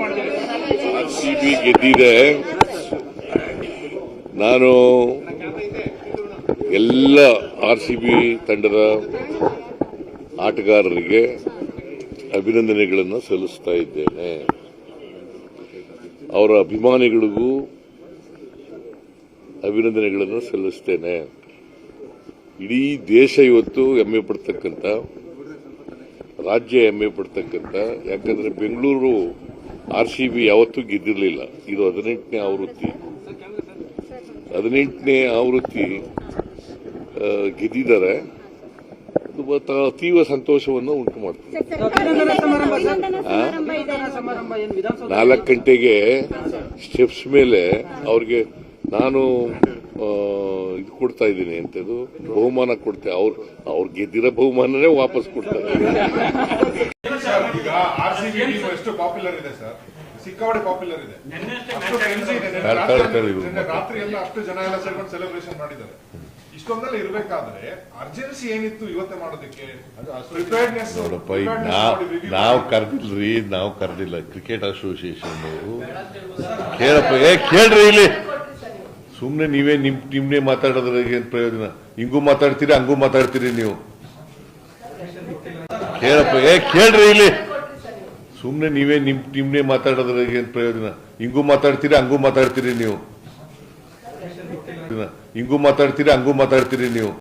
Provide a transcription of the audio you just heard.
ಮಾಡ್ತೀವಿ C B ಗೆದ್ದಿದೆ ನಾನು ಎಲ್ಲ ಆರ್ ಸಿ ಬಿ ತಂಡದ ಆಟಗಾರರಿಗೆ ಅಭಿನಂದನೆಗಳನ್ನು ಸಲ್ಲಿಸ್ತಾ ಇದ್ದೇನೆ. ಅವರ ಅಭಿಮಾನಿಗಳಿಗೂ ಅಭಿನಂದನೆಗಳನ್ನು ಸಲ್ಲಿಸ್ತೇನೆ. ಇಡೀ ದೇಶ ಇವತ್ತು ಹೆಮ್ಮೆ ಪಡ್ತಕ್ಕಂಥ ರಾಜ್ಯ ಹೆಮ್ಮೆ ಪಡ್ತಕ್ಕಂಥ, ಯಾಕಂದ್ರೆ ಬೆಂಗಳೂರು ಆರ್ ಸಿ ಬಿ ಯಾವತ್ತೂ ಗೆದ್ದಿರಲಿಲ್ಲ. ಇದು ಹದಿನೆಂಟನೇ ಆವೃತ್ತಿ. ಹದಿನೆಂಟನೇ ಆವೃತ್ತಿ ಗೆದ್ದಿದ್ದಾರೆ. ಅತೀವ ಸಂತೋಷವನ್ನು ಉಂಟು ವಿಧಾನಸೌಧ ನಾಲ್ಕು ಗಂಟೆಗೆ ಸ್ಟೆಪ್ಸ್ ಮೇಲೆ ಅವ್ರಿಗೆ ನಾನು ಕೊಡ್ತಾ ಇದ್ದೀನಿ ಅಂತ ಬಹುಮಾನ ಕೊಡ್ತೇವೆ ಅವ್ರು ಅವ್ರು ಗೆದ್ದಿರೋ ಬಹುಮಾನನೇ ವಾಪಸ್ ಕೊಡ್ತಾರೆ ಇರ್ಬೇಕಾದ್ರೆ ಅರ್ಜೆನ್ಸಿ ಏನಿತ್ತು ಇವತ್ತೇ ಮಾಡೋದಕ್ಕೆ ನಾವ್ ಕರ್ದಿಲ್ರಿ, ನಾವು ಕರ್ದಿಲ್ಲ. ಕ್ರಿಕೆಟ್ ಅಸೋಸಿಯೇಷನ್ ಕೇಳಪ್ಪ, ಏ, ಕೇಳ್ರಿ ಇಲ್ಲಿ. ಸುಮ್ನೆ ನೀವೇ ನಿಮ್, ನಿಮ್ನೆ ಮಾತಾಡೋದ್ರಾಗ ಏನ್ ಪ್ರಯೋಜನ? ಹಿಂಗೂ ಮಾತಾಡ್ತೀರಿ, ಹಂಗೂ ಮಾತಾಡ್ತೀರಿ ನೀವು? ಕೇಳಪ್ಪ, ಏ, ಕೇಳ್ರಿ ಇಲ್ಲಿ. ಸುಮ್ಮನೆ ನೀವೇ ನಿಮ್, ನಿಮ್ನೆ ಮಾತಾಡೋದ್ರಾಗ ಏನ್ ಪ್ರಯೋಜನ? ಹಿಂಗೂ ಮಾತಾಡ್ತೀರಿ, ಹಂಗೂ ಮಾತಾಡ್ತೀರಿ ನೀವು? ಹಿಂಗೂ ಮಾತಾಡ್ತೀರಿ, ಹಂಗೂ ಮಾತಾಡ್ತೀರಿ ನೀವು?